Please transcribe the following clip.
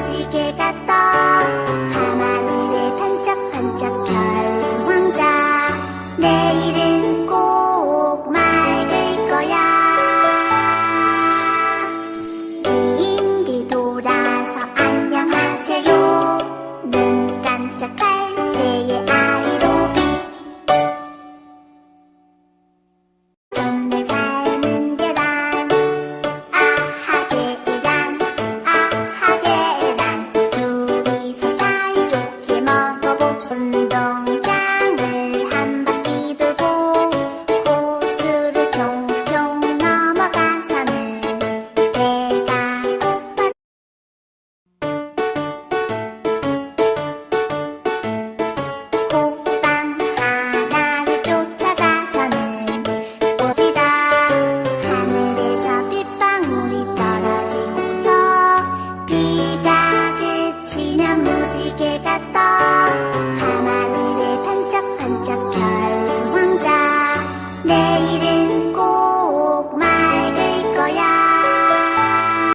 무지개가 떠 밤하늘에 반짝반짝 별난 왕자. 내일은 꼭 맑을 거야. 비행기 돌아서 안녕하세요. 눈 깜짝할 じけと